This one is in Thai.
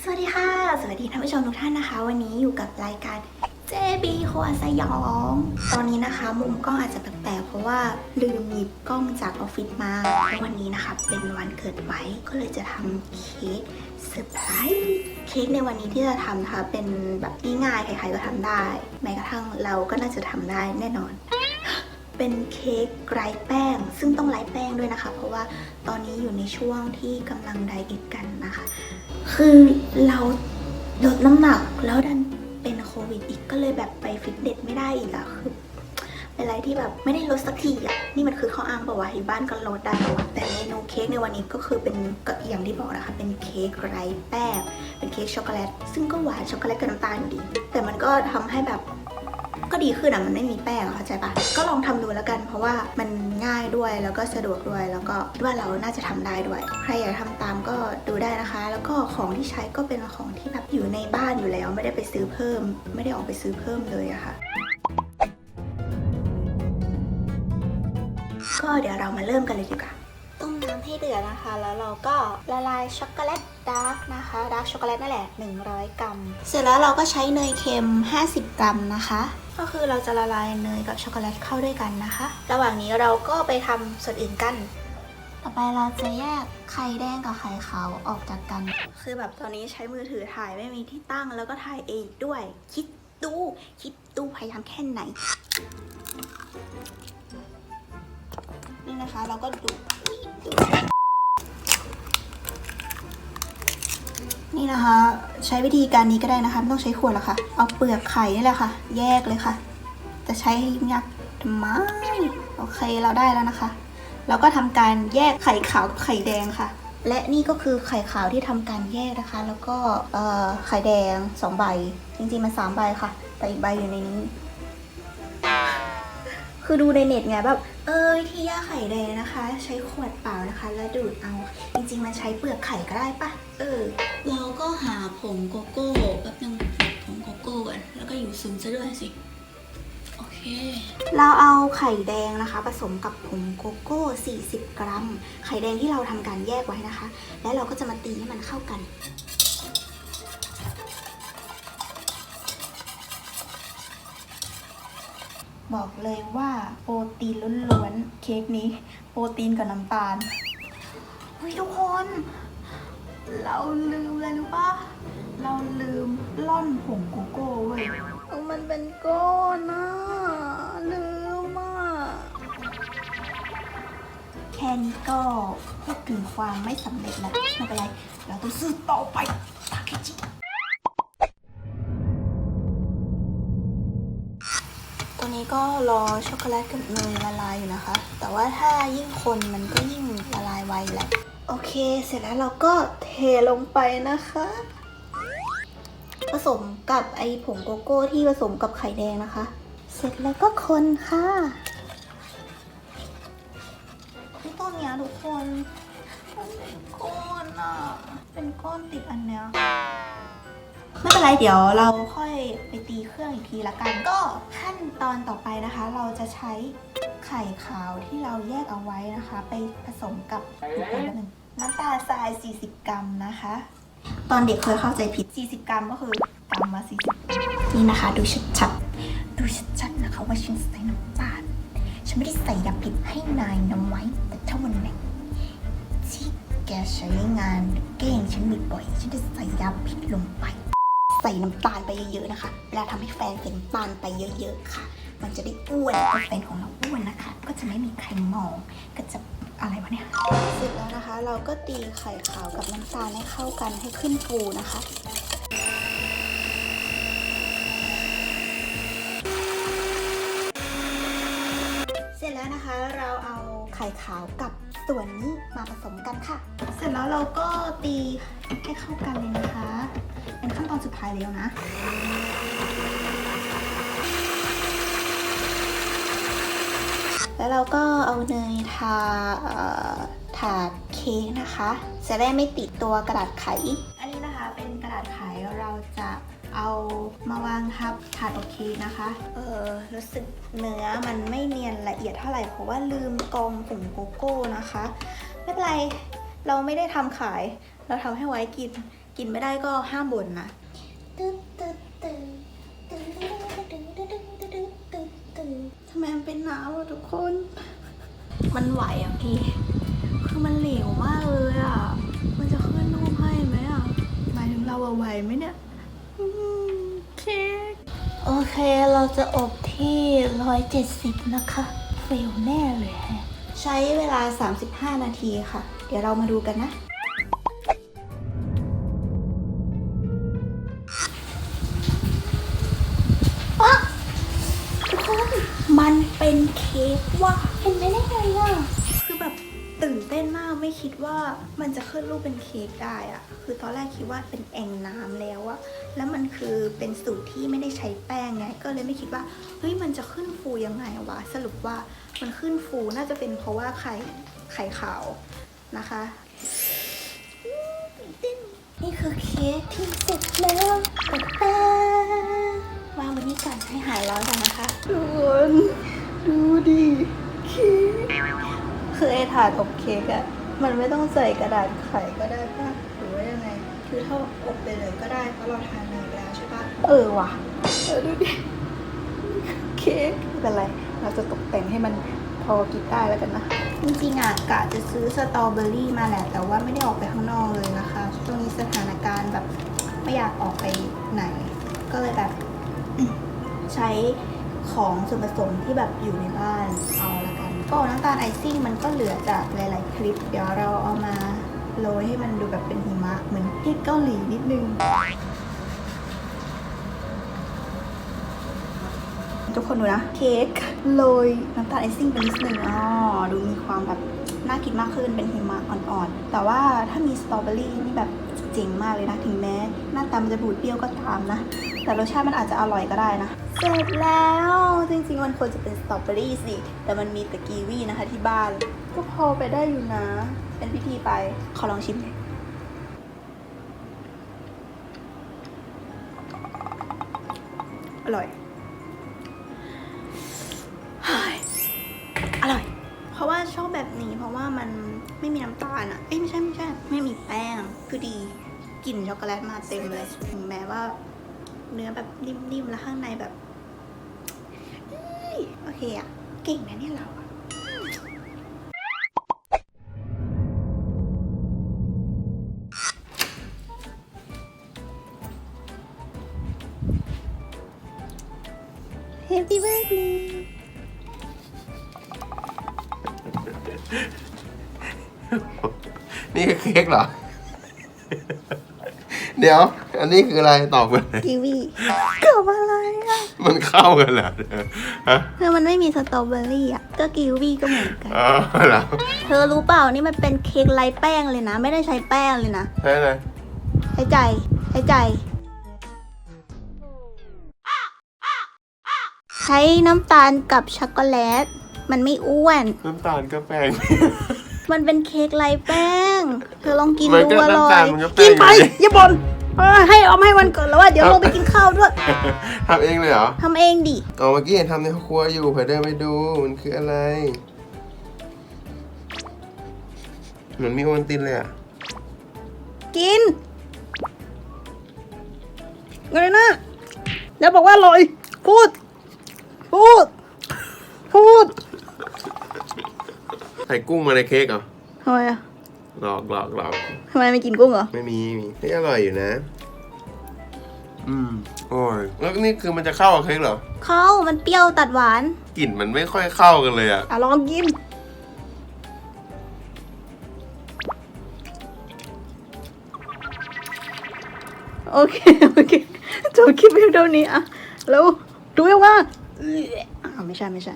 สวัสดีค่ะ สวัสดีท่านผู้ชมทุกท่านนะคะ วันนี้อยู่กับรายการ JB ครัวสยอง ตอนนี้นะคะ มุมกล้องอาจจะแปลกๆเพราะว่าลืมหยิบกล้องจากออฟฟิศมาแล้ววันนี้นะคะ เป็นวันเกิดไว้ก็เลยจะทำเค้กเซอร์ไพรส์เค้กในวันนี้ที่จะทำนะคะ เป็นแบบง่ายๆใครๆก็ทำได้ แม้กระทั่งเราก็น่าจะทำได้แน่นอนเป็นเค้กไร้แป้ง ซึ่งต้องไร้แป้งด้วยนะคะ เพราะว่าตอนนี้อยู่ในช่วงที่กำลังไดเอทกันนะคะ คือเราลดน้ำหนักแล้วดันเป็นโควิดอีกก็เลยแบบไปฟิตเนสไม่ได้อีกอะคือเป็นอะไรที่แบบไม่ได้ลดสักทีอะนี่มันคือข้ออ้างบอกว่าวะอยู่บ้านก็ลดได้ปะวะแต่เมนูเค้กในวันนี้ก็คือเป็นก็อย่างที่บอกนะคะ เป็นเค้กไร้แป้งเป็นเค้กช็อกโกแลตซึ่งก็หวานช็อกโกแลตกับน้ำตาลดี แต่มันก็ทำให้แบบ ก็ดีขึ้นอะมันไม่มีแป้งเข้าใจปะก็ลองทำดูแล้วกัน เพราะว่ามันง่ายด้วยแล้วก็สะดวกด้วย แล้วก็คิดว่าเราน่าจะทำได้ด้วย ใครอยากทำตามก็ดูได้นะคะ แล้วก็ของที่ใช้ก็เป็นของที่แบบอยู่ในบ้านอยู่แล้ว ไม่ได้ไปซื้อเพิ่ม ไม่ได้ออกไปซื้อเพิ่มเลยอะค่ะก็เดี๋ยวเรามาเริ่มกันเลยดีกว่า ให้เดือดนะคะ แล้วเราก็ละลายช็อกโกแลตดาร์กนะคะดาร์กช็อกโกแลตนั่นแหละ 100 กรัม เสร็จแล้วเราก็ใช้เนยเค็ม 50 กรัมนะคะ ก็คือเราจะละลายเนยกับช็อกโกแลตเข้าด้วยกันนะคะ ระหว่างนี้เราก็ไปทำส่วนอื่นกัน ต่อไปเราจะแยกไข่แดงกับไข่ขาวออกจากกัน คือแบบตอนนี้ใช้มือถือถ่ายไม่มีที่ตั้งแล้วก็ถ่ายเองด้วย คิดดู คิดดูพยายามแค่ไหนนี่นะคะเราก็ดูอุ๊ยดู นี่นะคะ ใช้วิธีการนี้ก็ได้นะคะไม่ต้องใช้ขวดหรอกค่ะ เอาเปลือกไข่นี่แหละค่ะ แยกเลยค่ะ จะใช้ให้ยุ่งยากทำไมโอเคเราได้แล้วนะคะ เราก็ทำการแยกไข่ขาวกับไข่แดงค่ะ และนี่ก็คือไข่ขาวที่ทำการแยกนะคะ แล้วก็ไข่แดงสองใบ จริงๆมันสามใบค่ะ แต่อีกใบอยู่ในนี้ คือดูในเน็ตไงแบบ เออวิธีย่าไข่แดงนะคะ ใช้ขวดเปล่านะคะ แล้วดูดเอา จริงๆ มันใช้เปลือกไข่ก็ได้ปะเออ เราก็หาผงโกโก้แป๊บนึงผงโกโก้ก่อนแล้วก็อยู่ซึมซะด้วยสิ โอเค เราเอาไข่แดงนะคะ ผสมกับผงโกโก้ 40 กรัม ไข่แดงที่เราทำการแยกไว้นะคะ แล้วเราก็จะมาตีให้มันเข้ากัน บอกเลยว่าโปรตีนล้วนๆ เค้กนี้ โปรตีนกับน้ำตาลเฮ้ยทุกคน เราลืมเลยรู้ปะเราลืมล่อนผงโกโก้เว้ยมันเป็นก้อนนะลืมอะแค่นี้ก็พูดถึงความไม่สำเร็จแล้วไม่เป็นไร เราต้องสู้ต่อไป นี้ก็รอช็อกโกแลตกับเนยละลายอยู่นะคะ แต่ว่าถ้ายิ่งคนมันก็ยิ่งละลายไวแหละโอเค เสร็จแล้วเราก็เทลงไปนะคะ ผสมกับไอผงโกโก้ที่ผสมกับไข่แดงนะคะ เสร็จแล้วก็คนค่ะที่ต้นเนี้ยทุกคนมันเป็นก้อนอะ เป็นก้อนติดอันเนี้ย ไม่เป็นไรเดี๋ยวเราค่อยไปตีเครื่องอีกทีละกัน ก็ขั้นตอนต่อไปนะคะ เราจะใช้ไข่ขาวที่เราแยกเอาไว้นะคะ ไปผสมกับอีกคนหนึ่งน้ำตาลทราย 40 กรัมนะคะ ตอนเด็กเคยเข้าใจผิด 40 กรัมก็คือกรัมมา40นี่นะคะ ดูชัดๆดูชัดๆนะคะ ว่าฉันใส่น้ำตาลฉันไม่ได้ใส่ยาพิษให้นายนะไว้ แต่ถ้าวันไหนที่แกใช้งานแกล้งฉันบ่อยๆฉันจะใส่ยาพิษลงไป ใส่น้ำตาลไปเยอะๆนะคะ เวลาทำให้แฟนใส่น้ำตาลไปเยอะๆค่ะ มันจะได้อ้วนแฟนของเราอ้วนนะคะ ก็จะไม่มีใครมอง ก็จะอะไรวะเนี่ยเสร็จแล้วนะคะ เราก็ตีไข่ขาวกับน้ำตาลให้เข้ากันให้ขึ้นฟูนะคะเสร็จแล้วนะคะเราเอาไข่ขาวกับส่วนนี้มาผสมกันค่ะ เสร็จแล้วเราก็ตีให้เข้ากันเลยนะคะายแล้วนะแล้วเราก็เอาเนยทาถาดเค้กนะคะ จะได้ไม่ติดตัวกระดาษไข อันนี้นะคะเป็นกระดาษไขเราจะเอามาวางทับถาดอบเค้กนะคะ เออรู้สึกเนื้อมันไม่เนียนละเอียดเท่าไหร่เพราะว่าลืมกองผงโกโก้นะคะ ไม่เป็นไร เราไม่ได้ทำขาย เราทำให้ไว้กิน กินไม่ได้ก็ห้ามบ่นนะ ทำไมมันเป็นน้ำอะทุกคน มันไหวอะพี่คือมันเหลวมากเลยอะ มันจะขึ้นรูปให้ไหมอะหมายถึงเราอะไหวไหมเนี่ยอืมเค้กโอเคเราจะอบที่ 170 นะคะเฟลแน่เลยฮะใช้เวลา 35 นาทีค่ะ เดี๋ยวเรามาดูกันนะ เค้กว่ะเห็นไหมได้ไงอะคือแบบตื่นเต้นมากไม่คิดว่ามันจะขึ้นรูปเป็นเค้กได้อะคือตอนแรกคิดว่าเป็นแอ่งน้ำแล้วอะแล้วมันคือเป็นสูตรที่ไม่ได้ใช้แป้งไงก็เลยไม่คิดว่าเฮ้ยมันจะขึ้นฟูยังไงวะสรุปว่ามันขึ้นฟูน่าจะเป็นเพราะว่าไข่ไข่ขาวนะคะอืมตื่นเต้นนี่คือเค้กที่เสร็จแล้วแต่แต่วางบนนี้ก่อนให้หายร้อนก่อนนะคะทุกคน ดูดิเค้กคือไอ้ถาดอบเค้กอะมันไม่ต้องใส่กระดาษไขก็ได้ป่ะหรือว่ายังไง คือถ้าอบไปเลยก็ได้เพราะเราทานเนยไปแล้วใช่ป่ะเออว่ะเออดูดิเค้กไม่เป็นไร เราจะตกแต่งให้มันพอกินได้แล้วกันนะ จริงๆอะกะจะซื้อสตรอเบอรี่มาแหละ แต่ว่าไม่ได้ออกไปข้างนอกเลยนะคะช่วงนี้สถานการณ์แบบไม่อยากออกไปไหน ก็เลยแบบใช้ ของส่วนผสมที่แบบอยู่ในบ้านเอาละกัน ก็น้ำตาลไอซิ่งมันก็เหลือจากหลาย ๆ คลิป เดี๋ยวเราเอามาโรยให้มันดูแบบเป็นหิมะ เหมือนเค้กเกาหลีนิดนึง ทุกคนดูนะ เค้กโรยน้ำตาลไอซิ่งเป็นนิดนึงอ๋อดูมีความแบบน่ากินมากขึ้นเป็นหิมะอ่อนๆ แต่ว่าถ้ามีสตรอเบอรี่นี่แบบเจ๋งมากเลยนะ ถึงแม้ หน้าตามันจะบูดเปรี้ยวก็ตามนะ แต่รสชาติมันอาจจะอร่อยก็ได้นะ เสร็จแล้ว จริงๆ มันควรจะเป็นสตรอเบอรี่สิ แต่มันมีแต่กีวีนะคะที่บ้าน ก็พอไปได้อยู่นะ เป็นพิธีไป ขอลองชิมหน่อยอร่อย อร่อย เพราะว่าชอบแบบนี้เพราะว่ามันไม่มีน้ำตาลอะ เอ้ยไม่ใช่ไม่ใช่ ไม่มีแป้ง คือดี กลิ่นช็อกโกแลตมาเต็มเลย ถึงแม้ว่า เนื้อแบบนิ่มๆ แล้วข้างในแบบเอ้ยโอเคอะเก่งนะเนี่ยเราอะแฮปปี้เบิร์ดเดย์นี่คือเค้กเหรอ เดี๋ยว อันนี้คืออะไรตอบมาเลยกีวีเกับอะไรอะมันเข้ากันเหรอฮะคือมันไม่มีสตรอเบอรี่อะก็กีวีก็เหมือนกันอ๋อเหรอเธอรู้เปล่านี่มันเป็นเค้กไร้แป้งเลยนะ ไม่ได้ใช้แป้งเลยนะใช่เลยใช้ใจใช้ใจ ใช้น้ำตาลกับช็อกโกแลต มันไม่อ้วน น้ำตาลก็แป้ง มันเป็นเค้กไร้แป้ง เธอลองกินมันดูก็อร่อน้ำตายลมันก็แป้กิงนไปอยู่ดิ อย่าบ่นเออให้เอามาให้วันเกิดแล้วว่าเดี๋ยวลงไปกินข้าวด้วยทำเองเลยเหรอทำเองดิ อ๋อเมื่อกี้เห็นทำในครัวอยู่เผื่อเดินไปดูมันคืออะไร เหมือนมีโอวัลตินเลยอะกินไงนะเดี๋ยวบอกว่าอร่อย พูด พูด พูด ใส่กุ้งมาในเค้กเหรอทำไมอะหลอกหลอกหลอกทำไมไม่กินกุ้งเหรอ ไม่มีไม่มีเฮ้ยอร่อยอยู่นะ อืมอร่อยแล้วนี่คือมันจะเข้ากับเค้กเหรอเข้ามันเปรี้ยวตัดหวาน กลิ่นมันไม่ค่อยเข้ากันเลยอะ อะลองกิน โอเค โอเคจบคลิปเพียงเท่านี้อะ แล้วดูยังว่าอะไม่ใช่ ไม่ใช่